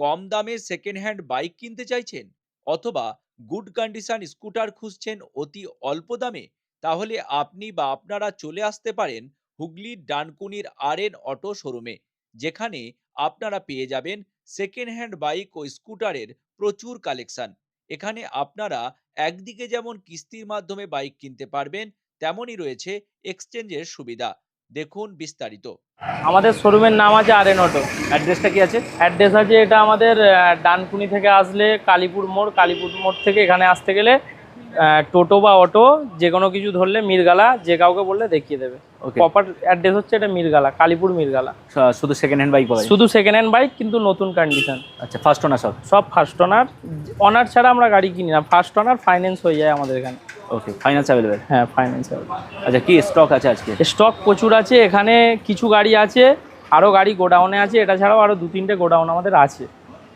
কম দামে second hand bike কিনতে চাইছেন? অথবা গুড কন্ডিশন স্কুটার খুঁজছেন অতি অল্প দামে? তাহলে আপনি বা আপনারা চলে আসতে পারেন হুগলির ডানকুনির আর এন অটো শোরুমে, যেখানে আপনারা পেয়ে যাবেন সেকেন্ড হ্যান্ড বাইক ও স্কুটারের প্রচুর কালেকশন এখানে আপনারা একদিকে যেমন কিস্তির মাধ্যমে বাইক কিনতে পারবেন, তেমনই রয়েছে এক্সচেঞ্জের সুবিধা। দেখুন বিস্তারিত। আমাদের শোরুমের নাম আছে আর এন অটো অ্যাড্রেসটা কি আছে? অ্যাড্রেস আছে এটা আমাদের ডানকুনি থেকে আসলে কালীপুর মোড়। কালীপুর মোড় থেকে এখানে আসতে গেলে টোটো বা অটো যে কোনো কিছু ধরলে মিরগালা যে কাউকে বললে দেখিয়ে দেবে। ওকে প্রপার অ্যাড্রেস হচ্ছে এটা মিরগালা কালীপুর মিরগালা। শুধু সেকেন্ড হ্যান্ড বাইক শুধু সেকেন্ড হ্যান্ড বাইক কিন্তু নতুন কন্ডিশন আচ্ছা ফার্স্ট ওনার সব? সব ফার্স্ট ওনার অনার ছাড়া আমরা গাড়ি কিনি না। ফার্স্ট ওনার ফাইন্যান্স হয়ে যায় আমাদের এখানে। ওকে ফাইনান্স অ্যাভেলেবেল হ্যাঁ ফাইন্যান্স আচ্ছা কি স্টক আছে আজকে? স্টক প্রচুর আছে এখানে কিছু গাড়ি আছে আরও গাড়ি গোডাউনে আছে এটা ছাড়াও আরও দু তিনটে গোডাউন আমাদের আছে।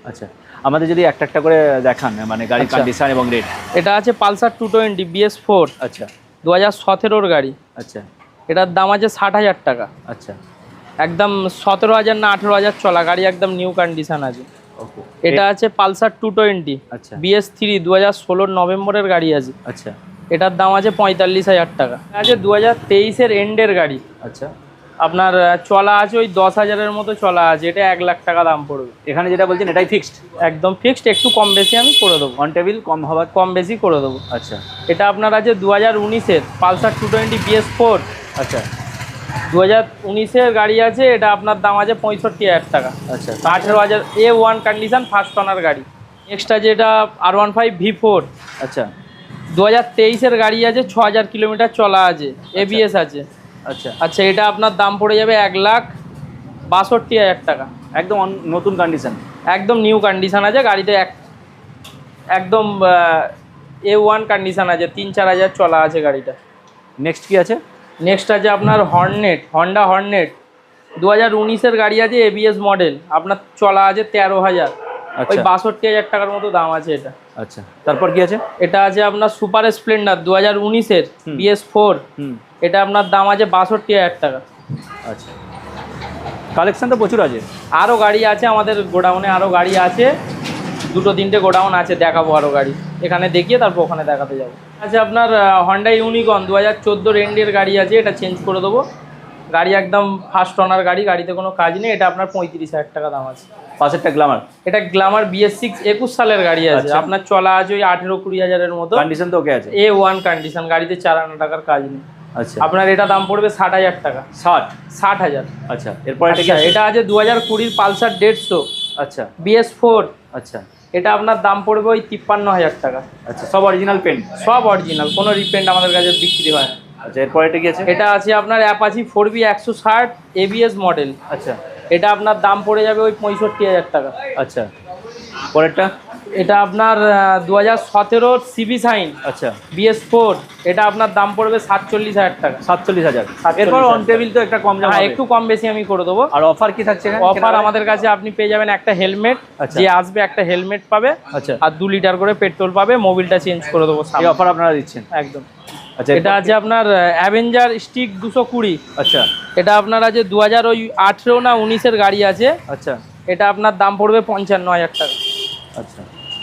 আচ্ছা আমাদের যদি একটা একটা করে দেখান মানে গাড়ির আচ্ছা। কন্ডিশন এবং রেট এটা আছে Pulsar two twenty BS four আচ্ছা। দু হাজার সতেরোর গাড়ি। আচ্ছা। এটার দাম আছে ষাট হাজার টাকা। আচ্ছা। একদম সতেরো হাজার না আঠেরো হাজার চলা গাড়ি একদম নিউ কন্ডিশন আছে। ওকে এটা আছে পালসার টু টোয়েন্টি আচ্ছা। বিএস থ্রি দু হাজার ষোলোর নভেম্বরের গাড়ি আছে। আচ্ছা। এটার দাম আছে পঁয়তাল্লিশ হাজার টাকা। আছে দু হাজার তেইশের এন্ডের গাড়ি। আচ্ছা। আপনার চলা আছে ওই দশ হাজারের মতো চলা আছে এটা এক লাখ টাকা দাম পড়বে। এখানে যেটা বলছেন এটাই ফিক্সড একদম ফিক্সড একটু কম বেশি আমি করে দেবো। অন টেবিল কম হওয়ার? কম বেশি করে দেবো। আচ্ছা। এটা আপনার আছে দু হাজার উনিশের Pulsar two twenty BS four আচ্ছা। দু হাজার উনিশের গাড়ি আছে এটা আপনার দাম আছে পঁয়ষট্টি হাজার টাকা। আচ্ছা। আঠেরো হাজার A one condition first owner গাড়ি। নেক্সট আছে এটা R one five V four আচ্ছা। দু হাজার তেইশের গাড়ি আছে ছ হাজার কিলোমিটার চলা আছে এবিএস আছে। আচ্ছা। আচ্ছা এটা আপনার দাম পড়ে যাবে এক লাখ বাষট্টি হাজার টাকা। একদম নতুন কন্ডিশন একদম নিউ কন্ডিশন আছে গাড়িতে এক একদম এ ওয়ান কন্ডিশন আছে তিন চার হাজার চলা আছে গাড়িটা। নেক্সট কি আছে? নেক্সট আছে আপনার হর্নেট হন্ডা হর্নেট দু হাজার উনিশের গাড়ি আছে এবিএস মডেল আপনার চলা আছে তেরো হাজার। ওই আচ্ছা। বাষট্টি হাজার টাকার মতো দাম আছে এটা। আচ্ছা তারপর কি আছে? এটা আছে আপনার সুপার স্প্লেন্ডার দু হাজার উনিশের। BS four. এটা আপনার দাম আছে বাষট্টি হাজার টাকা। আচ্ছা। কালেকশন তো প্রচুর আছে? আরও গাড়ি আছে আমাদের গোডাউনে আরও গাড়ি আছে। দুটো তিনটে গোডাউন আছে দেখাবো আরও গাড়ি। এখানে দেখিয়ে তারপর ওখানে দেখাতে যাব। আচ্ছা আপনার হন্ডা ইউনিকন দু হাজার চোদ্দোর এন্ডের গাড়ি আছে এটা চেঞ্জ করে দেবো। গাড়ি একদম ফার্স্ট অনার গাড়ি গাড়িতে কোনো কাজ নেই এটা আপনার পঁয়ত্রিশ হাজার টাকা দাম আছে। পাশেরটা গ্লামার এটা গ্লামার বিএস সিক্স একুশ সালের গাড়ি আছে আচ্ছা। আপনার চলা আছে ওই আঠেরো কুড়ি হাজারের মতো। কন্ডিশন তো ওকে আছে। এ ওয়ান কন্ডিশন গাড়িতে চার আনা টাকার কাজ নেই। আচ্ছা। আপনার এটা দাম পড়বে ষাট হাজার টাকা। ষাট? ষাট হাজার। আচ্ছা এরপর এটা আচ্ছা আছে? এটা আছে দু হাজার কুড়ির পালসার দেড়শো। আচ্ছা। বিএস ফোর আচ্ছা। এটা আপনার দাম পড়বে ওই তিপ্পান্ন হাজার টাকা। আচ্ছা সব অরিজিনাল পেন সব অরিজিনাল কোনো রিপেন্ট আমাদের কাছে বিক্রি হয় না। আচ্ছা এরপর এটা কি আছে? এটা আছে আপনার অ্যাপাচি ফোর বি একশো ষাট এবিএস মডেল আচ্ছা। এটা আপনার দাম পড়ে যাবে ওই পঁয়ষট্টি হাজার টাকা। আচ্ছা। পরেরটা? এটা আপনার দু হাজার সতেরোর সিবি সাইন আচ্ছা। বিএস ফোর এটা আপনার দাম পড়বে সাতচল্লিশ হাজার টাকা। সাতচল্লিশ হাজার। এরপর অন টেবিল তো একটা কম দাম হ্যাঁ একটু কম বেশি আমি করে দেবো। আর অফার কি থাকছে অফার আমাদের কাছে আপনি পেয়ে যাবেন একটা হেলমেট আচ্ছা। যে আসবে একটা হেলমেট পাবে। আচ্ছা। আর দু লিটার করে পেট্রোল পাবে। মোবিলটা চেঞ্জ করে দেবো অফার আপনারা দিচ্ছেন। একদম। আচ্ছা এটা আছে আপনার অ্যাভেঞ্জার স্টিক দুশো কুড়ি। আচ্ছা। এটা আপনার আছে দু হাজার ওই আঠেরো না উনিশের গাড়ি আছে। আচ্ছা। এটা আপনার দাম পড়বে পঞ্চান্ন হাজার টাকা। আচ্ছা।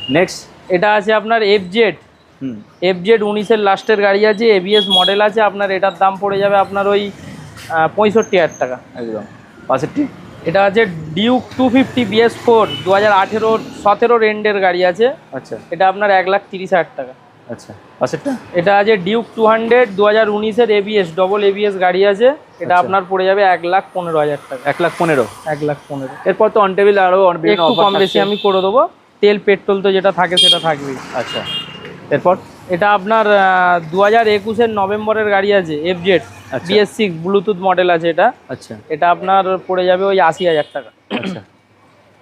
নেক্সট এটা আছে আপনার এফ জেড হুম। এফ জেড উনিশের লাস্টের গাড়ি আছে এবিএস মডেল আছে আপনার এটার দাম পড়ে যাবে আপনার ওই পঁয়ষট্টি হাজার টাকা। একদম। পাশেরটি এটা আছে Duke two fifty BS four দু হাজার আঠেরো সতেরোর এন্ডের গাড়ি আছে। আচ্ছা। এটা আপনার এক লাখ তিরিশ হাজার টাকা। আচ্ছা পাশেরটা? এটা আছে ডিউক টু হান্ড্রেড দু হাজার উনিশের এবিএস ডবল এবিএস গাড়ি আছে। এটা আচ্ছা। আপনার পড়ে যাবে এক লাখ পনেরো হাজার টাকা। এক লাখ পনেরো? এক লাখ পনেরো। এরপর তো অন টেবিল আরও একটু কম বেশি আমি করে দেবো। তেল পেট্রোল তো যেটা থাকে সেটা থাকবেই। আচ্ছা। এরপর? এটা আপনার দু হাজার একুশের নভেম্বরের গাড়ি আছে এফ জেড আচ্ছা। বিএস সিক্স ব্লুটুথ মডেল আছে এটা। আচ্ছা। এটা আপনার পড়ে যাবে ওই আশি হাজার টাকা। আচ্ছা।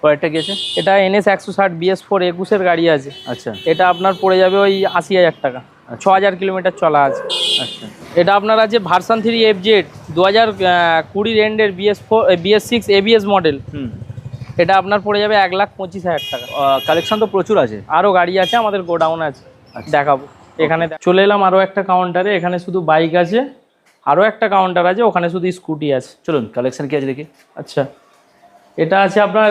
পরেরটা গেছে। এটা এনএস একশো ষাট বিএস ফোর একুশের গাড়ি আছে। আচ্ছা। এটা আপনার পড়ে যাবে ওই আশি হাজার টাকা। ছ হাজার কিলোমিটার চলা আছে। আচ্ছা। এটা আপনার আছে ভার্সান থ্রি এফ জেড দু হাজার কুড়ির এন্ডের BS four BS six ABS model হুম। এটা আপনার পড়ে যাবে এক লাখ পঁচিশ হাজার টাকা। কালেকশন তো প্রচুর আছে। আরও গাড়ি আছে আমাদের গোডাউন আছে। আচ্ছা। দেখাবো। এখানে চলে এলাম আরও একটা কাউন্টারে এখানে শুধু বাইক আছে। আরও একটা কাউন্টার আছে ওখানে শুধু স্কুটি আছে। চলুন কালেকশন কি আছে দেখি? আচ্ছা। এটা আছে আপনার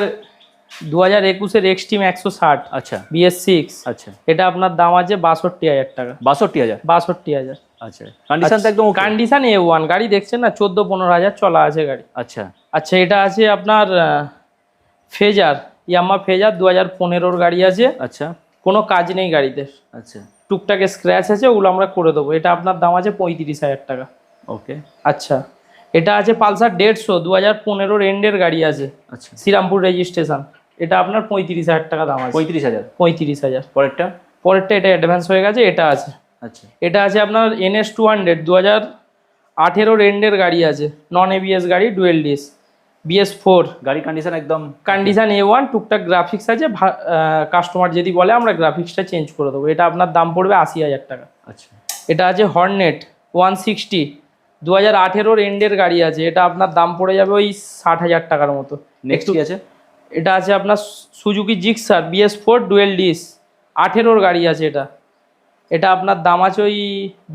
দু হাজার একুশের এক্সট্রিম একশো ষাট আচ্ছা। বিএস সিক্স আচ্ছা। এটা আপনার দাম আছে বাষট্টি হাজার টাকা। বাষট্টি হাজার? বাষট্টি হাজার। আচ্ছা। কন্ডিশন তো একদম? কন্ডিশন এ ওয়ান গাড়ি দেখছেন না? চোদ্দ পনেরো হাজার চলা আছে গাড়ি। আচ্ছা। আচ্ছা এটা আছে আপনার ফেজার ইয়াম্মা ফেজার দু হাজার পনেরোর গাড়ি আছে। আচ্ছা। কোনো কাজ নেই গাড়িতে। আচ্ছা। টুকটাক স্ক্র্যাচ আছে ওগুলো আমরা করে দেবো। এটা আপনার দাম আছে পঁয়ত্রিশ হাজার টাকা। ওকে। আচ্ছা। এটা আছে পালসার দেড়শো দু হাজার পনেরোর এন্ডের গাড়ি আছে। আচ্ছা। শ্রীরামপুর রেজিস্ট্রেশন এটা আপনার পঁয়ত্রিশ হাজার টাকা দাম আছে। পঁয়ত্রিশ হাজার? পঁয়ত্রিশ হাজার। পরেরটা? পরেরটা এটা অ্যাডভান্স হয়ে গেছে এটা আছে। আচ্ছা। এটা আছে আপনার এনএস টু হান্ড্রেড দু হাজার আঠেরোর এন্ডের গাড়ি আছে। নন এবিএস গাড়ি ডুয়েল ডিস বিএস ফোর গাড়ি কন্ডিশন একদম কন্ডিশন এ ওয়ান টুকটাক গ্রাফিক্স আছে। কাস্টমার যদি বলে আমরা গ্রাফিক্সটা চেঞ্জ করে দেবো। এটা আপনার দাম পড়বে আশি হাজার টাকা। আচ্ছা। এটা আছে হর্নেট ওয়ান সিক্সটি দু হাজার আঠেরোর এন্ডের গাড়ি আছে। এটা আপনার দাম পড়ে যাবে ওই ষাট হাজার টাকার মতো। নেক্সট কি আছে? এটা আছে আপনার Suzuki Gixxer BS four dual disc আঠেরোর গাড়ি আছে এটা। এটা আপনার দাম আছে ওই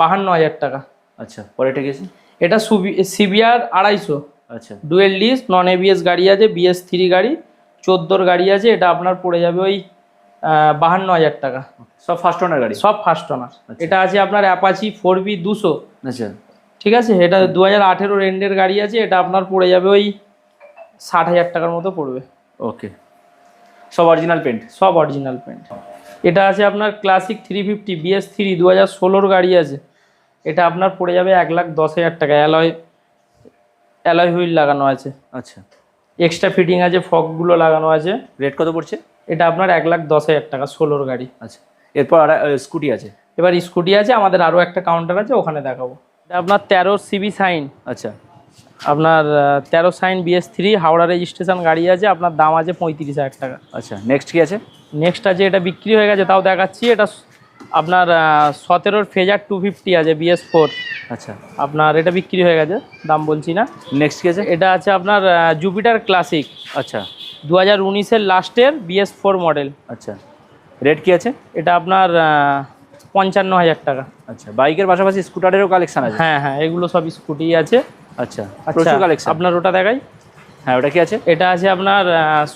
বাহান্ন হাজার টাকা। আচ্ছা পরেরটা কি আছে? এটা সিবিআর আড়াইশো। আচ্ছা। ডুয়েল ডিস নন এবিএস গাড়ি আছে বিএস থ্রি গাড়ি চোদ্দোর গাড়ি আছে এটা আপনার পড়ে যাবে ওই বাহান্ন হাজার টাকা। সব ফার্স্ট ওনার গাড়ি? সব ফার্স্ট ওনার আচ্ছা। এটা আছে আপনার অ্যাপাচি ফোর বি দুশো। আচ্ছা। ঠিক আছে? এটা দু হাজার আঠেরো রেন্ডের গাড়ি আছে এটা আপনার পড়ে যাবে ওই ষাট হাজার টাকার মতো পড়বে। ওকে। সব অরিজিনাল পেন্ট সব অরিজিনাল পেন্ট এটা আছে আপনার Classic three fifty BS three দু হাজার ষোলোর গাড়ি আছে। এটা আপনার পড়ে যাবে এক লাখ দশ হাজার টাকা। অ্যালয় অ্যালয় হুইল লাগানো আছে। আচ্ছা। এক্সট্রা ফিটিং আছে ফকগুলো লাগানো আছে। রেট কত পড়ছে? এটা আপনার এক লাখ দশ হাজার টাকা ষোলোর গাড়ি। আচ্ছা। এরপর আর স্কুটি আছে। এবার স্কুটি আছে আমাদের আরও একটা কাউন্টার আছে ওখানে দেখাবো। এটা আপনার তেরো সিবি সাইন আচ্ছা। আপনার তেরো Shine BS three Howrah registration গাড়ি আছে আপনার দাম আছে পঁয়ত্রিশ হাজার টাকা। আচ্ছা নেক্সট কি আছে? নেক্সট আছে এটা বিক্রি হয়ে গেছে তাও দেখাচ্ছি এটা আপনার সতেরোর ফেজার টু ফিফটি আছে বিএস ফোর আচ্ছা। আপনার এটা বিক্রি হয়ে গেছে দাম বলছি না। নেক্সট কি আছে? এটা আছে আপনার জুপিটার ক্লাসিক আচ্ছা। দু হাজার উনিশের লাস্টের বিএস ফোর মডেল আচ্ছা। রেট কি আছে? এটা আপনার পঞ্চান্ন হাজার টাকা। আচ্ছা বাইকের পাশাপাশি স্কুটারেরও কালেকশন আছে? হ্যাঁ হ্যাঁ এগুলো সব স্কুটি আছে। আচ্ছা আচ্ছা আপনার ওটা দেখাই। হ্যাঁ ওটা কি আছে? এটা আছে আপনার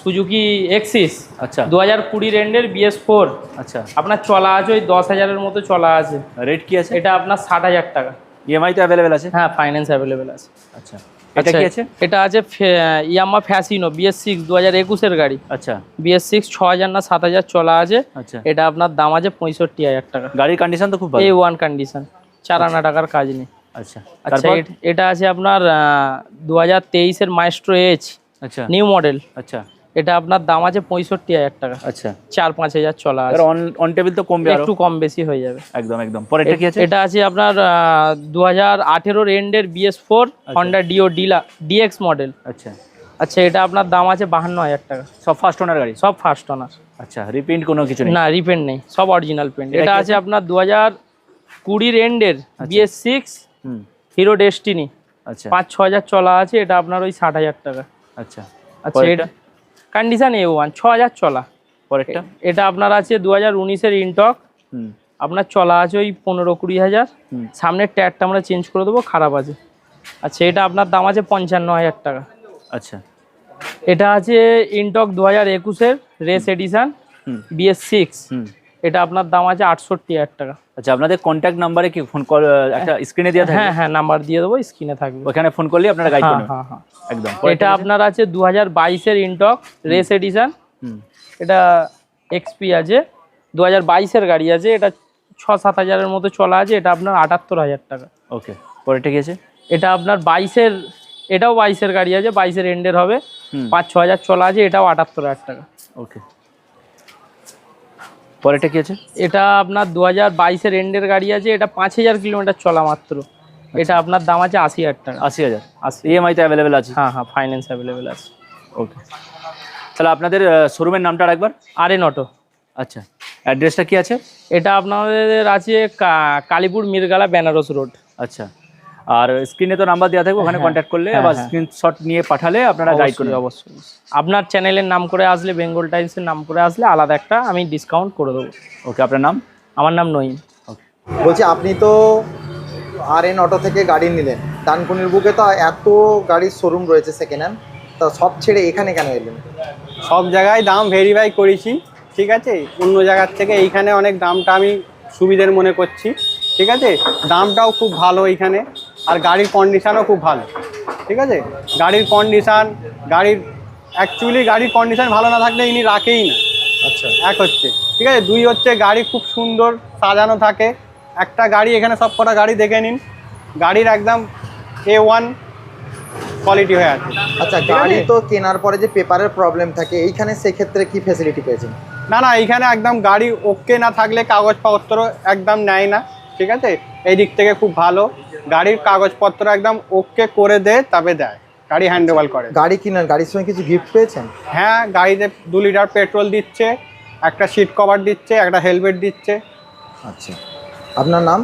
সুজুকি এক্সিস আচ্ছা। দু হাজার কুড়ি রেন্ডের বিএস ফোর আচ্ছা। আপনার চলা আছে ওই দশ হাজারের মতো চলা আছে। রেট কি আছে? এটা আপনার ষাট হাজার টাকা। ইএমআই তো অ্যাভেলেবেল আছে? হ্যাঁ ফাইন্যান্স অ্যাভেলেবেল আছে। আচ্ছা। এটা কি আছে? এটা আছে ইয়ামা ফ্যাসিনো বিএস সিক্স দু হাজার একুশের গাড়ি। আচ্ছা। বিএস সিক্স ছ হাজার না সাত হাজার চলা আছে। আচ্ছা। এটা আপনার দাম আছে পঁয়ষট্টি হাজার টাকা। গাড়ির কন্ডিশন তো খুব ভালো। এ ওয়ান কন্ডিশন চার আনা টাকার কাজ নেই। আচ্ছা। আচ্ছা এটা আছে আপনার দু হাজার তেইশের মাইস্ট্রো এইচ আচ্ছা। New model. আচ্ছা। এটা আপনার দাম আছে পঁয়ষট্টি হাজার টাকা। আচ্ছা। চার পাঁচ হাজার চলা আছে। অন অন টেবিল তো কমবে একটু কম বেশি হয়ে যাবে। একদম একদম। পরেরটা কি আছে? এটা আছে আপনার দু হাজার আঠেরোর এন্ডের বিএস ফোর হন্ডা ডিও ডিলা ডিএক্স মডেল আচ্ছা। আচ্ছা এটা আপনার দাম আছে বাহান্ন হাজার টাকা। সব ফার্স্ট ওনার গাড়ি? সব ফার্স্ট ওনার আচ্ছা রিপ্রিন্ট কোনো কিছু নেই? না রিপেন্ট নেই। সব অরিজিনাল পেন্ট এটা এটা আছে আপনার দু হাজার কুড়ির এন্ডের B S six Hero Destini আচ্ছা। পাঁচ ছ হাজার চলা আছে এটা আপনার ওই ষাট হাজার টাকা। আচ্ছা। আচ্ছা এটা কন্ডিশন এ ওয়ান ছ হাজার চলা। পরেরটা? এটা আপনার আছে দু হাজার উনিশের ইনটক হুম। আপনার চলা আছে ওই পনেরো কুড়ি হাজার। সামনের ট্যাগটা আমরা চেঞ্জ করে দেবো খারাপ আছে। আচ্ছা এটা আপনার দাম আছে পঞ্চান্ন হাজার টাকা। আচ্ছা। এটা আছে ইনটক দু হাজার একুশের রেস এডিশন হুম। বিএস সিক্স হুম। এটা আপনার দাম আছে আটষট্টি হাজার টাকা। আচ্ছা আপনাদের কন্ট্যাক্ট নাম্বারে কি ফোন কল একটা স্ক্রিনে দিয়ে থাকে হ্যাঁ হ্যাঁ নাম্বার দিয়ে দেবো স্ক্রিনে থাকবে। ওখানে ফোন করলে আপনারা গাইড হ্যাঁ করবেন হ্যাঁ হ্যাঁ। একদম। এটা আপনার আছে দু হাজার বাইশের ইনটক রেস এডিশন হুম। এটা এক্সপি আছে। দু হাজার বাইশের গাড়ি আছে। এটা ছ সাত হাজারের মতো চলা আছে। এটা আপনার আটাত্তর হাজার টাকা। ওকে পরেরটা কি আছে? এটা আপনার বাইশের এটাও বাইশের গাড়ি আছে। বাইশের এন্ডের হবে। পাঁচ ছ হাজার চলা আছে। এটাও আটাত্তর হাজার টাকা। ওকে। পরেরটা কি আছে? এটা আপনার দু হাজার বাইশের এন্ডের গাড়ি আছে এটা পাঁচ হাজার কিলোমিটার চলা মাত্র। এটা আপনার দাম আছে আশি হাজার টাকা। আশি হাজার? আশি। ইএমআই তো অ্যাভেলেবেল আছে? হ্যাঁ হ্যাঁ ফাইন্যান্স অ্যাভেলেবেল আছে। ওকে তাহলে আপনাদের শোরুমের নামটা একবার আর এন অটো আচ্ছা। অ্যাড্রেসটা কি আছে? এটা আপনাদের আছে কালীপুর মিরগালা বেনারস রোড। আচ্ছা। আর স্ক্রিনে তো নাম্বার দেওয়া থাকবে ওখানে হ্যাঁ, কন্ট্যাক্ট করলে হ্যাঁ, আবার হ্যাঁ। স্ক্রিনশট নিয়ে পাঠালে আপনারা গাইড করবেন অবশ্যই আপনার চ্যানেলের নাম করে আসলে বেঙ্গল টাইমসের নাম করে আসলে আলাদা একটা আমি ডিসকাউন্ট করে দেবো। ওকে আপনার নাম? আমার নাম ওকে বলছি আপনি তো আর এন অটো থেকে গাড়ি নিলেন। ডানকুনির বুকে তো এত গাড়ির শোরুম রয়েছে সেকেন্ড হ্যান্ড তা সব ছেড়ে এখানে কেন এলেন? সব জায়গায় দাম ভেরিফাই করেছি ঠিক আছে? অন্য জায়গার থেকে এইখানে অনেক দামটা আমি সুবিধের মনে করছি ঠিক আছে? দামটাও খুব ভালো এইখানে। আর গাড়ির কন্ডিশানও খুব ভালো ঠিক আছে? গাড়ির কন্ডিশান গাড়ির অ্যাকচুয়ালি গাড়ির কন্ডিশান ভালো না থাকলে ইনি রাখেই না। আচ্ছা। এক হচ্ছে ঠিক আছে? দুই হচ্ছে গাড়ি খুব সুন্দর সাজানো থাকে। একটা গাড়ি এখানে সব কটা গাড়ি দেখে নিন। গাড়ির একদম এ ওয়ান কোয়ালিটি হয়ে আছে। আচ্ছা গাড়ি তো কেনার পরে যে পেপারের প্রবলেম থাকে এইখানে সেক্ষেত্রে কি ফেসিলিটি পেয়েছেন? না না এইখানে একদম গাড়ি ওকে না থাকলে কাগজপত্র একদম নেয় না ঠিক আছে? এই দিক থেকে খুব ভালো। গাড়ির কাগজপত্র একদম ওকে করে দেয় তবে দেয়। গাড়ি হ্যান্ড ওভার করে। গাড়ি কিনার গাড়ির সঙ্গে কিছু গিফট পেয়েছেন? হ্যাঁ গাড়িতে দু লিটার পেট্রোল দিচ্ছে একটা সিট কভার দিচ্ছে একটা হেলমেট দিচ্ছে। আচ্ছা। আপনার নাম?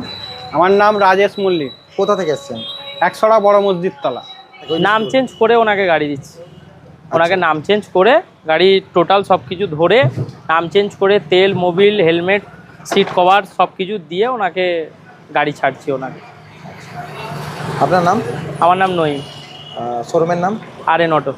আমার নাম রাজেশ মল্লিক কোথা থেকে এসছেন? একশোটা বড় মসজিদ তলা নাম চেঞ্জ করে ওনাকে গাড়ি দিচ্ছি। ওনাকে নাম চেঞ্জ করে গাড়ি টোটাল সব কিছু ধরে নাম চেঞ্জ করে তেল মোবিল হেলমেট সিট কভার সব কিছু দিয়ে ওনাকে গাড়ি ছাড়ছি ওনাকে। আপনার নাম? আমার নাম নঈম। শোরুমের নাম? R N auto.